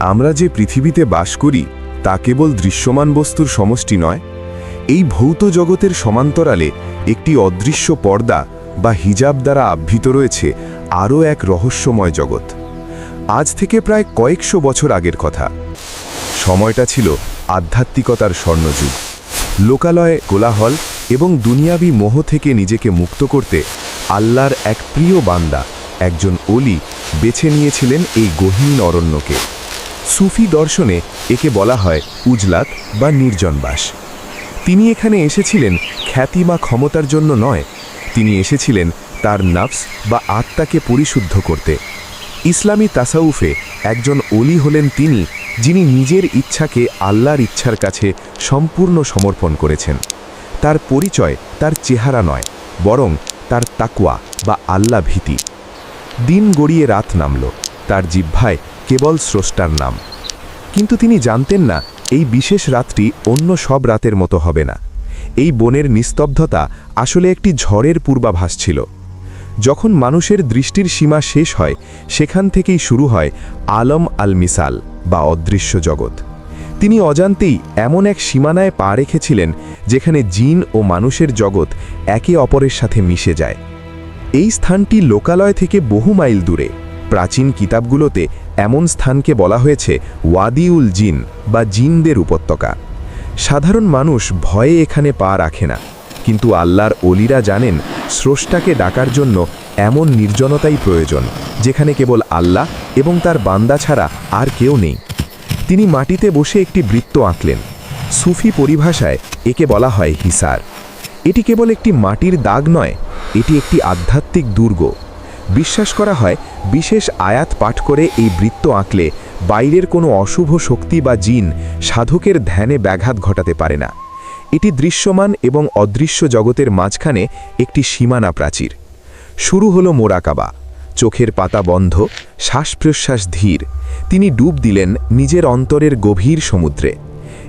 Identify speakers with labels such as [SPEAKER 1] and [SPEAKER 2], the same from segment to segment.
[SPEAKER 1] আমরা যে পৃথিবীতে বাস করি, তা কেবল দৃশ্যমান বস্তুর সমষ্টি নয়, এই ভৌত জগতের সমান্তরালে একটি অদৃশ্য পর্দা বা হিজাব দ্বারা আবৃত রয়েছে আরও এক রহস্যময় জগৎ। আজ থেকে প্রায় কয়েকশো বছর আগের কথা। সময়টা ছিল আধ্যাত্মিকতার স্বর্ণযুগ। লোকালয়ে কোলাহল এবং দুনিয়াবি মোহ থেকে নিজেকে মুক্ত করতে আল্লাহর এক প্রিয় বান্দা, একজন অলি বেছে নিয়েছিলেন এই গহীন অরণ্যকে। সুফি দর্শনে একে বলা হয় উজলাত বা নির্জনবাস। তিনি এখানে এসেছিলেন খ্যাতি বা ক্ষমতার জন্য নয়, তিনি এসেছিলেন তার নাফস বা আত্মাকে পরিশুদ্ধ করতে। ইসলামী তাসাউফে একজন অলি হলেন তিনি, যিনি নিজের ইচ্ছাকে আল্লাহর ইচ্ছার কাছে সম্পূর্ণ সমর্পণ করেছেন। তার পরিচয় তার চেহারা নয়, বরং তার তাকুয়া বা আল্লাহ ভীতি। দিন গড়িয়ে রাত নামল, তার জিহ্বায় কেবল স্রষ্টার নাম। কিন্তু তিনি জানতেন না, এই বিশেষ রাতটি অন্য সব রাতের মতো হবে না। এই বনের নিস্তব্ধতা আসলে একটি ঝড়ের পূর্বাভাস ছিল। যখন মানুষের দৃষ্টির সীমা শেষ হয়, সেখান থেকেই শুরু হয় আলম আল মিসাল বা অদৃশ্য জগৎ। তিনি অজান্তেই এমন এক সীমানায় পা রেখেছিলেন, যেখানে জিন ও মানুষের জগৎ একে অপরের সাথে মিশে যায়। এই স্থানটি লোকালয় থেকে বহু মাইল দূরে। প্রাচীন কিতাবগুলোতে এমন স্থানকে বলা হয়েছে ওয়াদিউল জিন বা জিনদের উপত্যকা। সাধারণ মানুষ ভয়ে এখানে পা রাখে না, কিন্তু আল্লাহর অলিরা জানেন স্রষ্টাকে ডাকার জন্য এমন নির্জনতাই প্রয়োজন, যেখানে কেবল আল্লাহ এবং তার বান্দা ছাড়া আর কেউ নেই। তিনি মাটিতে বসে একটি বৃত্ত আঁকলেন। সুফি পরিভাষায় একে বলা হয় হিসার। এটি কেবল একটি মাটির দাগ নয়, এটি একটি আধ্যাত্মিক দুর্গ। বিশ্বাস করা হয়, বিশেষ আয়াত পাঠ করে এই বৃত্ত আঁকলে বাইরের কোনো অশুভ শক্তি বা জিন সাধকের ধ্যানে ব্যাঘাত ঘটাতে পারে না। এটি দৃশ্যমান এবং অদৃশ্য জগতের মাঝখানে একটি সীমানা প্রাচীর। শুরু হলো মোরাকাবা। চোখের পাতা বন্ধ শ্বাস প্রশ্বাস ধীর। তিনি ডুব দিলেন নিজের অন্তরের গভীর সমুদ্রে।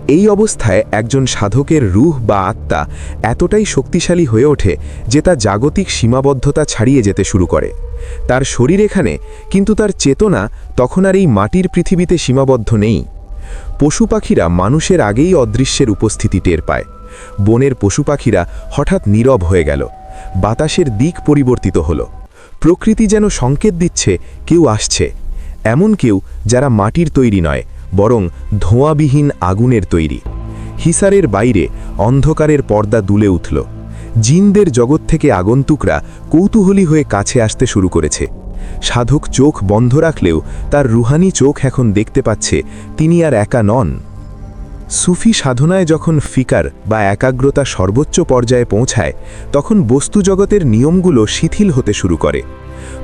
[SPEAKER 1] এই অবস্থায় একজন সাধকের রুহ বা আত্মা এতটাই শক্তিশালী হয়ে ওঠে যে তা জাগতিক সীমাবদ্ধতা ছাড়িয়ে যেতে শুরু করে। তার শরীর এখানে, কিন্তু তার চেতনা তখন আর এই মাটির পৃথিবীতে সীমাবদ্ধ নেই। পশু পাখিরা মানুষের আগেই অদৃশ্যের উপস্থিতি টের পায়। বনের পশু পাখিরা হঠাৎ নীরব হয়ে গেল। বাতাসের দিক পরিবর্তিত হলো। প্রকৃতি যেন সংকেত দিচ্ছে, কেউ আসছে। এমন কেউ যারা মাটির তৈরি নয়, বরং ধোঁয়াবিহীন আগুনের তৈরি। হিসারের বাইরে অন্ধকারের পর্দা দুলে উঠল। জিনদের জগৎ থেকে আগন্তুকরা কৌতূহলী হয়ে কাছে আসতে শুরু করেছে। সাধক চোখ বন্ধ রাখলেও তার রুহানি চোখ এখন দেখতে পাচ্ছে তিনি আর একা নন। সুফি সাধনায় যখন ফিকার বা একাগ্রতা সর্বোচ্চ পর্যায়ে পৌঁছায়, তখন বস্তু জগতের নিয়মগুলো শিথিল হতে শুরু করে।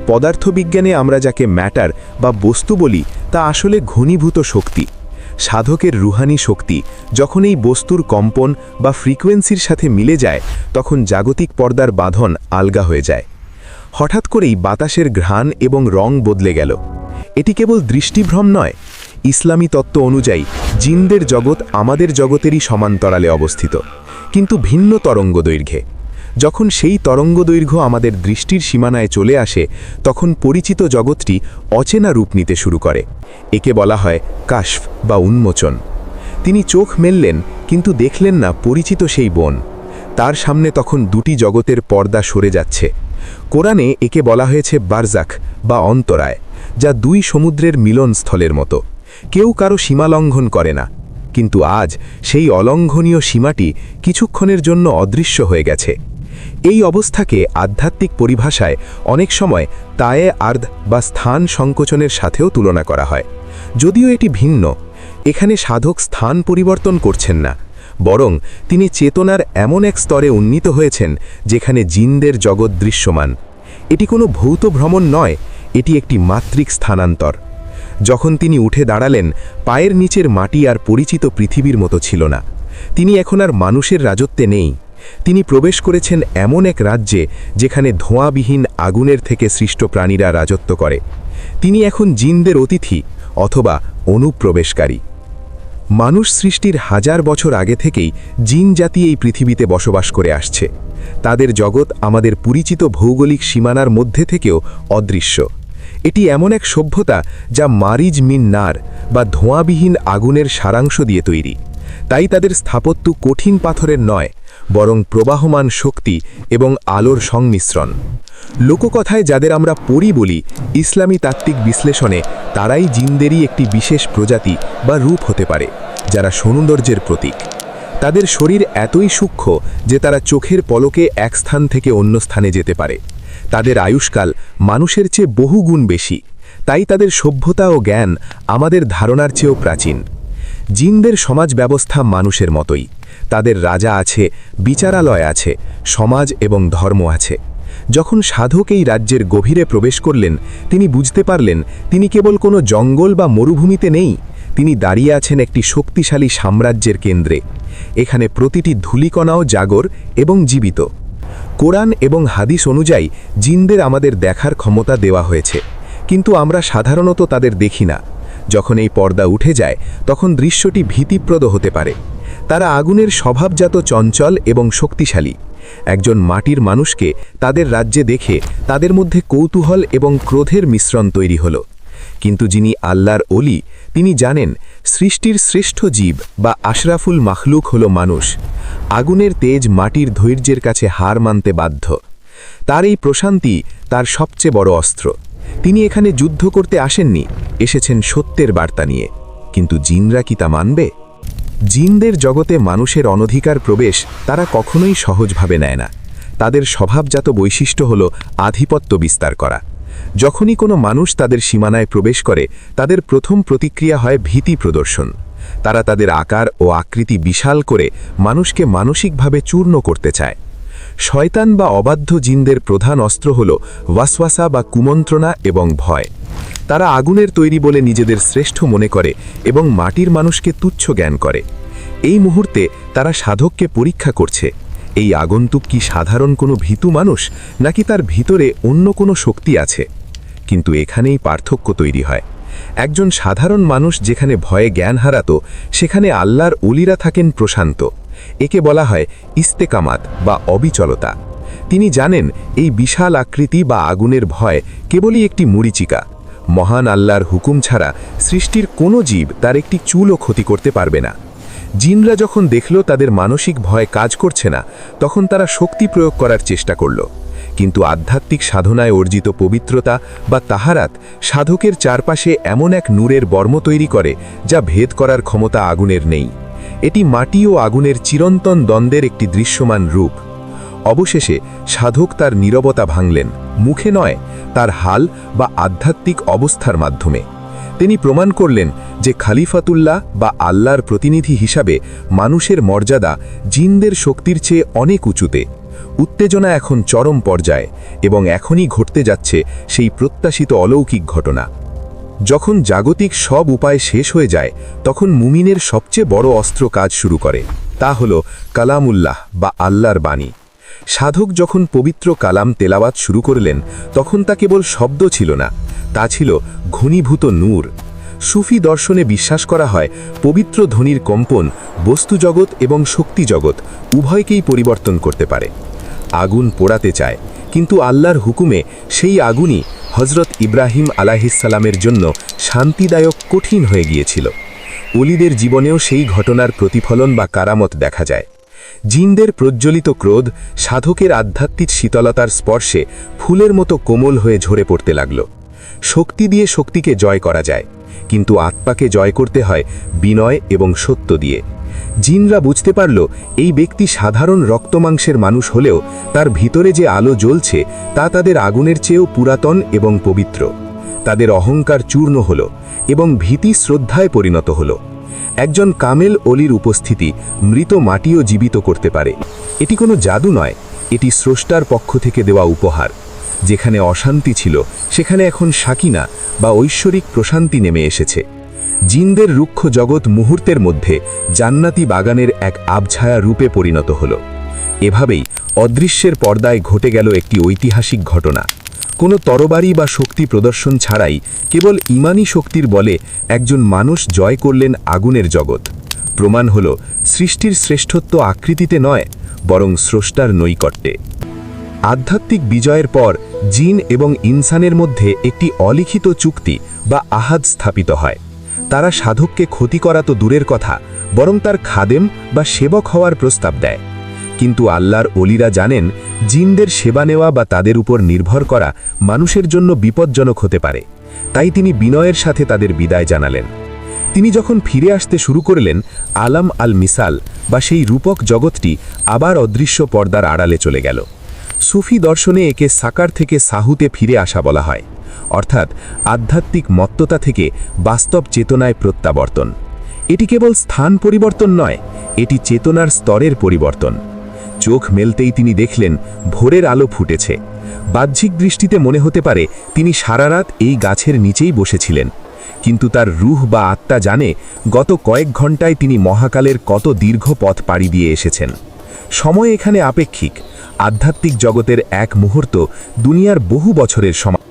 [SPEAKER 1] পদার্থবিজ্ঞানে আমরা যাকে ম্যাটার বা বস্তু বলি, তা আসলে ঘনীভূত শক্তি। সাধকের রুহানি শক্তি যখন এই বস্তুর কম্পন বা ফ্রিকোয়েন্সির সাথে মিলে যায়, তখন জাগতিক পর্দার বাঁধন আলগা হয়ে যায়। হঠাৎ করেই বাতাসের ঘ্রাণ এবং রং বদলে গেল। এটি কেবল দৃষ্টিভ্রম নয়, ইসলামী তত্ত্ব অনুযায়ী জিনদের জগৎ আমাদের জগতেরই সমান্তরালে অবস্থিত, কিন্তু ভিন্ন তরঙ্গ দৈর্ঘ্যে যখন সেই তরঙ্গ দৈর্ঘ্য আমাদের দৃষ্টির সীমানায় চলে আসে, তখন পরিচিত জগৎটি অচেনা রূপ নিতে শুরু করে। একে বলা হয় কাশফ বা উন্মোচন। তিনি চোখ মেললেন, কিন্তু দেখলেন না পরিচিত সেই বন। তার সামনে তখন দুটি জগতের পর্দা সরে যাচ্ছে। কোরআনে একে বলা হয়েছে বারজাক বা অন্তরায়, যা দুই সমুদ্রের মিলনস্থলের মতো। কেউ কারও সীমা লঙ্ঘন করে না, কিন্তু আজ সেই অলঙ্ঘনীয় সীমাটি কিছুক্ষণের জন্য অদৃশ্য হয়ে গেছে। এই অবস্থাকে আধ্যাত্মিক পরিভাষায় অনেক সময় তায়ে আর্ধ বা স্থান সংকোচনের সাথেও তুলনা করা হয়। যদিও এটি ভিন্ন, এখানে সাধক স্থান পরিবর্তন করছেন না, বরং তিনি চেতনার এমন এক স্তরে উন্নীত হয়েছেন যেখানে জিনদের জগৎ দৃশ্যমান। এটি কোনো ভৌত ভ্রমণ নয়, এটি একটি মাত্রিক স্থানান্তর। যখন তিনি উঠে দাঁড়ালেন, পায়ের নিচের মাটি আর পরিচিত পৃথিবীর মতো ছিল না। তিনি এখন আর মানুষের রাজত্বে নেই। তিনি প্রবেশ করেছেন এমন এক রাজ্যে যেখানে ধোঁয়াবিহীন আগুনের থেকে সৃষ্ট প্রাণীরা রাজত্ব করে। তিনি এখন জিনদের অতিথি অথবা অনুপ্রবেশকারী। মানুষ সৃষ্টির হাজার বছর আগে থেকেই জিন জাতি এই পৃথিবীতে বসবাস করে আসছে। তাদের জগৎ আমাদের পরিচিত ভৌগোলিক সীমানার মধ্যে থেকেও অদৃশ্য। এটি এমন এক সভ্যতা যা মারিজ মিন নার বা ধোঁয়াবিহীন আগুনের সারাংশ দিয়ে তৈরি। তাই তাদের স্থাপত্য কঠিন পাথরের নয় বরং প্রবাহমান শক্তি এবং আলোর সংমিশ্রণ। লোককথায় যাদের আমরা পড়ি বলি, ইসলামী তাত্ত্বিক বিশ্লেষণে তারাই জিনদেরই একটি বিশেষ প্রজাতি বা রূপ হতে পারে, যারা সৌন্দর্যের প্রতীক। তাদের শরীর এতই সূক্ষ্ম যে তারা চোখের পলকে এক স্থান থেকে অন্য স্থানে যেতে পারে। তাদের আয়ুষ্কাল মানুষের চেয়ে বহুগুণ বেশি। তাই তাদের সভ্যতা ও জ্ঞান আমাদের ধারণার চেয়েও প্রাচীন। জিনদের সমাজ ব্যবস্থা মানুষের মতোই। তাদের রাজা আছে, বিচারালয় আছে, সমাজ এবং ধর্ম আছে। যখন সাধক এই রাজ্যের গভীরে প্রবেশ করলেন, তিনি বুঝতে পারলেন, তিনি কেবল কোনো জঙ্গল বা মরুভূমিতে নেই, তিনি দাঁড়িয়ে আছেন একটি শক্তিশালী সাম্রাজ্যের কেন্দ্রে। এখানে প্রতিটি ধুলিকণাও জাগর এবং জীবিত। কোরআন এবং হাদিস অনুযায়ী জিনদের আমাদের দেখার ক্ষমতা দেওয়া হয়েছে, কিন্তু আমরা সাধারণত তাদের দেখি না। যখন এই পর্দা উঠে যায়, তখন দৃশ্যটি ভীতিপ্রদ হতে পারে। তারা আগুনের স্বভাবজাত চঞ্চল এবং শক্তিশালী। একজন মাটির মানুষকে তাদের রাজ্যে দেখে তাদের মধ্যে কৌতূহল এবং ক্রোধের মিশ্রণ তৈরি হল। কিন্তু যিনি আল্লাহর অলি তিনি জানেন সৃষ্টির শ্রেষ্ঠ জীব বা আশরাফুল মাখলুক হল মানুষ। আগুনের তেজ মাটির ধৈর্যের কাছে হার মানতে বাধ্য। তার এই প্রশান্তি তার সবচেয়ে বড় অস্ত্র। তিনি এখানে যুদ্ধ করতে আসেননি, এসেছেন সত্যের বার্তা নিয়ে। কিন্তু জিনরা কি তা মানবে? জিনদের জগতে মানুষের অনধিকার প্রবেশ তারা কখনোই সহজভাবে নেয় না। তাদের স্বভাবজাত বৈশিষ্ট্য হল আধিপত্য বিস্তার করা। যখনই কোনো মানুষ তাদের সীমানায় প্রবেশ করে, তাদের প্রথম প্রতিক্রিয়া হয় ভীতি প্রদর্শন। তারা তাদের আকার ও আকৃতি বিশাল করে মানুষকে মানসিকভাবে চূর্ণ করতে চায়। শয়তান বা অবাধ্য জিনদের প্রধান অস্ত্র হল ওয়াসওয়াসা বা কুমন্ত্রণা এবং ভয়। তারা আগুনের তৈরি বলে নিজেদের শ্রেষ্ঠ মনে করে এবং মাটির মানুষকে তুচ্ছ জ্ঞান করে। এই মুহূর্তে তারা সাধককে পরীক্ষা করছে, এই আগন্তুক কি সাধারণ কোনো ভীতু মানুষ নাকি তার ভিতরে অন্য কোনো শক্তি আছে? কিন্তু এখানেই পার্থক্য তৈরি হয়। একজন সাধারণ মানুষ যেখানে ভয়ে জ্ঞান হারাত, সেখানে আল্লাহর অলিরা থাকেন প্রশান্ত। একে বলা হয় ইস্তেকামাত বা অবিচলতা। তিনি জানেন এই বিশাল আকৃতি বা আগুনের ভয় কেবলই একটি মুড়িচিকা মহান আল্লাহর হুকুম ছাড়া সৃষ্টির কোনো জীব তার একটি চুলও ক্ষতি করতে পারবে না। জিনরা যখন দেখল তাদের মানসিক ভয় কাজ করছে না, তখন তারা শক্তি প্রয়োগ করার চেষ্টা করল। কিন্তু আধ্যাত্মিক সাধনায় অর্জিত পবিত্রতা বা তাহারাত সাধকের চারপাশে এমন এক নূরের বর্ম তৈরি করে যা ভেদ করার ক্ষমতা আগুনের নেই। এটি মাটি ও আগুনের চিরন্তন দ্বন্দ্বের একটি দৃশ্যমান রূপ। অবশেষে সাধক তার নীরবতা ভাঙলেন, মুখে নয়, তার হাল বা আধ্যাত্মিক অবস্থার মাধ্যমে। তিনি প্রমাণ করলেন যে খালিফাতুল্লাহ বা আল্লাহর প্রতিনিধি হিসাবে মানুষের মর্যাদা জিনদের শক্তির চেয়ে অনেক উঁচুতে। উত্তেজনা এখন চরম পর্যায়ে এবং এখনই ঘটতে যাচ্ছে সেই প্রত্যাশিত অলৌকিক ঘটনা। যখন জাগতিক সব উপায় শেষ হয়ে যায়, তখন মুমিনের সবচেয়ে বড় অস্ত্র কাজ শুরু করে, তা হল কালামুল্লাহ বা আল্লাহর বাণী। সাধক যখন পবিত্র কালাম তেলাওয়াত শুরু করলেন, তখন তা কেবল শব্দ ছিল না, তা ছিল ঘনীভূত নূর। সুফি দর্শনে বিশ্বাস করা হয়, পবিত্র ধ্বনির কম্পন বস্তুজগৎ এবং শক্তিজগৎ উভয়কেই পরিবর্তন করতে পারে। আগুন পোড়াতে চায় কিন্তু আল্লাহর হুকুমে সেই আগুনই হজরত ইব্রাহিম আলাহিসাল্লামের জন্য শান্তিদায়ক কঠিন হয়ে গিয়েছিল। অলিদের জীবনেও সেই ঘটনার প্রতিফলন বা কারামত দেখা যায়। জিনদের প্রজ্বলিত ক্রোধ সাধকের আধ্যাত্মিক শীতলতার স্পর্শে ফুলের মতো কোমল হয়ে ঝরে পড়তে লাগল। শক্তি দিয়ে শক্তিকে জয় করা যায়, কিন্তু আত্মাকে জয় করতে হয় বিনয় এবং সত্য দিয়ে। জিনরা বুঝতে পারল, এই ব্যক্তি সাধারণ রক্তমাংসের মানুষ হলেও তার ভিতরে যে আলো জ্বলছে, তা তাদের আগুনের চেয়েও পুরাতন এবং পবিত্র। তাদের অহংকার চূর্ণ হল এবং ভীতি শ্রদ্ধায় পরিণত হল। একজন কামেল অলির উপস্থিতি মৃত মাটিও জীবিত করতে পারে। এটি কোনো জাদু নয়, এটি স্রষ্টার পক্ষ থেকে দেওয়া উপহার। যেখানে অশান্তি ছিল, সেখানে এখন সাকিনা বা ঐশ্বরিক প্রশান্তি নেমে এসেছে। জিনদের রুক্ষ জগৎ মুহূর্তের মধ্যে জান্নাতি বাগানের এক আবছায়া রূপে পরিণত হল। এভাবেই অদৃশ্যের পর্দায় ঘটে গেল একটি ঐতিহাসিক ঘটনা। কোনো তরবারি বা শক্তি প্রদর্শন ছাড়াই কেবল ইমানি শক্তির বলে একজন মানুষ জয় করলেন আগুনের জগৎ। প্রমাণ হল সৃষ্টির শ্রেষ্ঠত্ব আকৃতিতে নয়, বরং স্রষ্টার নৈকট্যে।
[SPEAKER 2] আধ্যাত্মিক বিজয়ের পর জিন এবং ইনসানের মধ্যে একটি অলিখিত চুক্তি বা আহাদ স্থাপিত হয়। তারা সাধককে ক্ষতি করা তো দূরের কথা, বরং তার খাদেম বা সেবক হওয়ার প্রস্তাব দেয়। কিন্তু আল্লাহর অলিরা জানেন, জিনদের সেবা নেওয়া বা তাদের উপর নির্ভর করা মানুষের জন্য বিপজ্জনক হতে পারে। তাই তিনি বিনয়ের সাথে তাদের বিদায় জানালেন। তিনি যখন ফিরে আসতে শুরু করলেন, আলাম আল মিসাল বা সেই রূপক জগৎটি আবার অদৃশ্য পর্দার আড়ালে চলে গেল। সুফি দর্শনে একে সাকার থেকে সাহুতে ফিরে আসা বলা হয়। অর্থাৎ আধ্যাত্মিক মত্ততা থেকে বাস্তব চেতনায় প্রত্যাবর্তন। এটি কেবল স্থান পরিবর্তন নয়, এটি চেতনার স্তরের পরিবর্তন। চোখ মেলতেই তিনি দেখলেন, ভোরের আলো ফুটেছে। বাহ্যিক দৃষ্টিতে মনে হতে পারে, তিনি সারা রাত এই গাছের নিচেই বসেছিলেন। কিন্তু তার রুহ বা আত্মা জানে, গত কয়েক ঘন্টায় তিনি মহাকালের কত দীর্ঘ পথ পাড়ি দিয়ে এসেছেন। সময় এখানে আপেক্ষিক। আধ্যাত্মিক জগতের এক মুহূর্ত দুনিয়ার বহু বছরের সমান